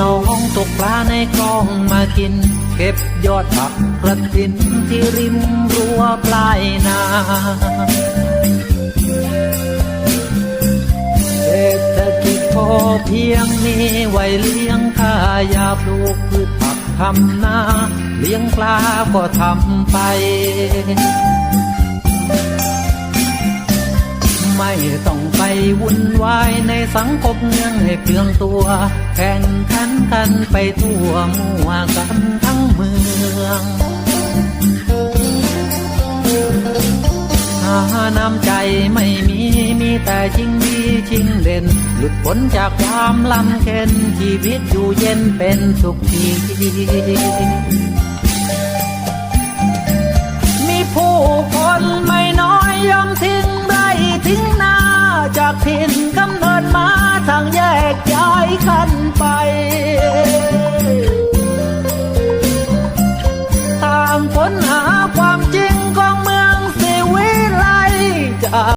น้องตกปลาในกองมากิน เก็บยอดผักกระถินที่ริมรั้วปลายนาเศรษฐกิจพอเพียงนี้ไว้เลี้ยงข้ายาปลูกพืชผักทำนา เลี้ยงปลาก็ทำไป ไม่ต้องไปวุ่นวายในสังคมเมืองให้เปลืองตัว แข่งขันกันไปทั่วมั่วกันทั้งเมืองหาน้ำใจไม่มีมีแต่ชิงดีชิงเด่น หลุดพ้นจากความลำเค็นชีวิตอยู่เย็นเป็นสุขที ถิ่นกำเนิดมาทางแยกย้ายกันไป